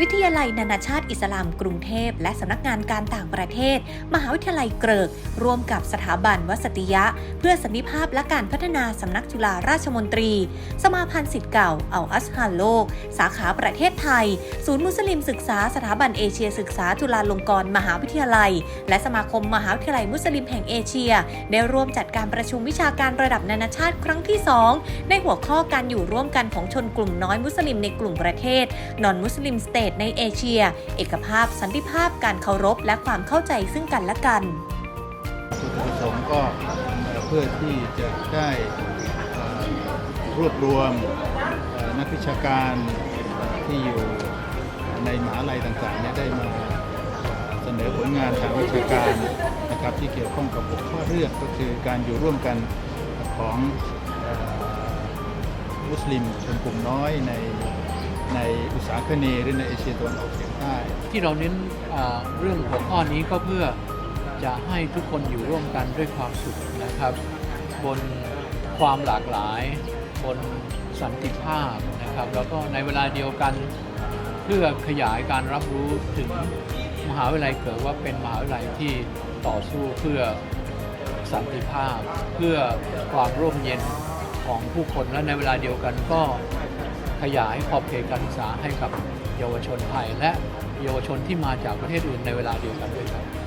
วิทยาลัยนานาชาติอิสลามกรุงเทพ และสำนักงานการต่างประเทศ มหาวิทยาลัยเกริก ร่วมกับสถาบันวสติยะ เพื่อสันนิภาพและการพัฒนาสำนักจุฬาราชมนตรี สมาพันธ์สิทธิ์เก่าเอาอัสฮานโลก สาขาประเทศไทย ศูนย์มุสลิมศึกษาสถาบันเอเชียศึกษาจุฬาลงกรณ์มหาวิทยาลัย และสมาคมมหาวิทยาลัยมุสลิมแห่งเอเชีย ได้ร่วมจัดการประชุมวิชาการระดับนานาชาติครั้งที่ 2 ในหัวข้อการอยู่ร่วมกันของชนกลุ่มน้อยมุสลิมในกลุ่มประเทศนอนมุสลิมสเตทในเอเชีย เอกภาพสันติภาพการเคารพและความเข้าใจซึ่งกันและกันจุดประสงค์ก็เพื่อที่จะได้รวบรวมนักวิชาการที่อยู่ในมหาลัยต่างๆเนี่ยได้มาเสนอผลงานทางวิชาการนะครับที่เกี่ยวข้องกับหัวข้อเรื่องก็คือการอยู่ร่วมกันของมุสลิมชนกลุ่มน้อยใน ในอุตสาหคเนหรือในเอเชียตะวันออกเฉียงใต้ ที่เราเน้นเรื่องหัวข้อนี้ก็เพื่อจะให้ทุกคนอยู่ร่วมกันด้วยความสุขนะครับ บนความหลากหลาย บนสันติภาพนะครับ แล้วก็ในเวลาเดียวกันเพื่อขยายการรับรู้ถึงมหาวิทยาลัยเกิดว่าเป็นมหาวิทยาลัยที่ต่อสู้เพื่อสันติภาพ เพื่อความร่มเย็นของผู้คนและในเวลาเดียวกันก็ ขยายขอบเขตการศึกษาให้กับเยาวชนไทยและเยาวชนที่มาจากประเทศอื่นในเวลาเดียวกันด้วยครับ